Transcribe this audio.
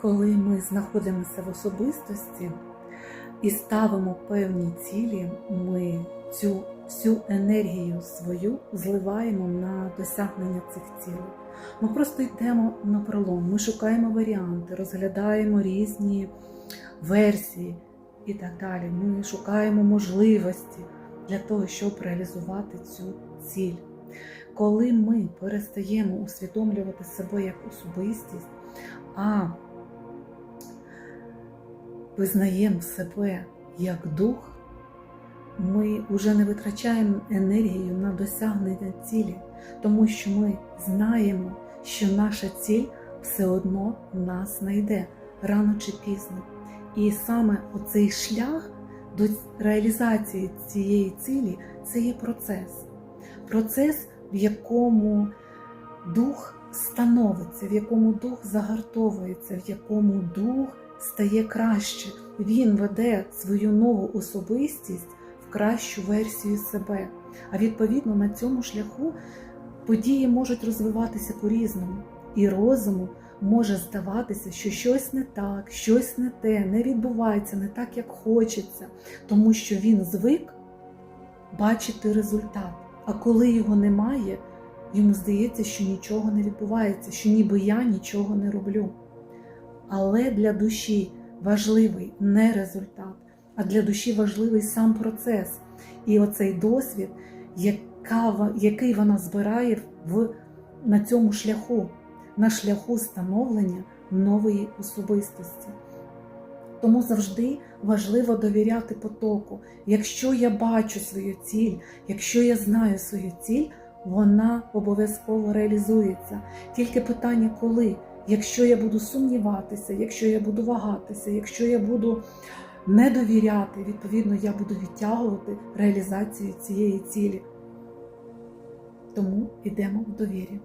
Коли ми знаходимося в особистості і ставимо певні цілі, ми цю всю енергію свою зливаємо на досягнення цих цілей. Ми просто йдемо на пролом, ми шукаємо варіанти, розглядаємо різні версії і так далі. Ми шукаємо можливості для того, щоб реалізувати цю ціль. Коли ми перестаємо усвідомлювати себе як особистість, а визнаємо себе як дух, ми вже не витрачаємо енергію на досягнення цілі, тому що ми знаємо, що наша ціль все одно нас знайде рано чи пізно. І саме оцей шлях до реалізації цієї цілі це є процес. Процес, в якому дух становиться, в якому дух загартовується, в якому дух стає краще. Він веде свою нову особистість в кращу версію себе. А відповідно на цьому шляху події можуть розвиватися по-різному, і розуму може здаватися, що щось не так, щось не те, не відбувається не так, як хочеться, тому що він звик бачити результат. А коли його немає, йому здається, що нічого не відбувається, що ніби я нічого не роблю. Але для душі важливий не результат, а для душі важливий сам процес. І оцей досвід, яка, який вона збирає в, на цьому шляху, на шляху становлення нової особистості. Тому завжди важливо довіряти потоку. Якщо я бачу свою ціль, якщо я знаю свою ціль, вона обов'язково реалізується. Тільки питання, коли, якщо я буду сумніватися, якщо я буду вагатися, якщо я буду не довіряти, відповідно, я буду відтягувати реалізацію цієї цілі. Тому йдемо в довірі.